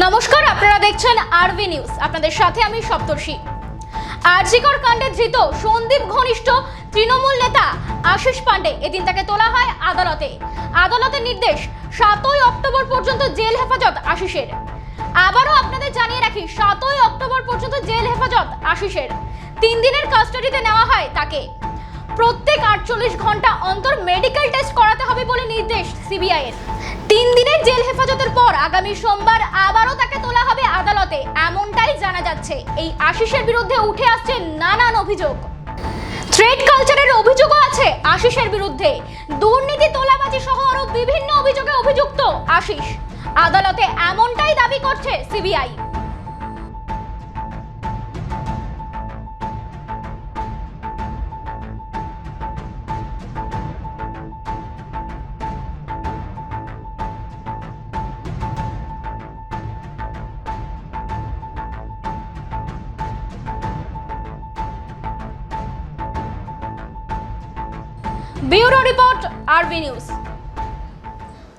নমস্কার, আপনারা দেখছেন আরবি নিউজ আপনাদের সাথে আমি সপ্তর্ষি। আরজিকর কাণ্ডে ধৃত সন্দীপ ঘনিষ্ঠ তৃণমূল নেতা আশিস পান্ডে এদিন তাকে তোলা হয় আদালতে। আদালতের নির্দেশ, সাতই অক্টোবর পর্যন্ত জেল হেফাজত আশিসের। আবারও আপনাদের জানিয়ে রাখি, সাতই অক্টোবর পর্যন্ত জেল হেফাজত আশিসের। তিন দিনের কাস্টাডিতে নেওয়া হয় তাকে। প্রত্যেক আটচল্লিশ ঘণ্টা অন্তর মেডিকেল টেস্ট করাতে হবে বলে নির্দেশ সিবিআই এর তিন দিনের জেল হেফাজতের পর আগামী সোমবার আবারও তাকে তোলা হবে আদালতে। এমনটাই জানা যাচ্ছে। এই আশিসের বিরুদ্ধে উঠে আসছে নানান অভিযোগ। ট্রেড কালচারের অভিযোগও আছে আশিসের বিরুদ্ধে। দুর্নীতি, তোলাবাজি সহ আরও বিভিন্ন অভিযোগে অভিযুক্ত আশিস। আদালতে এমনটাই দাবি করছে CBI. Bureau report RB news.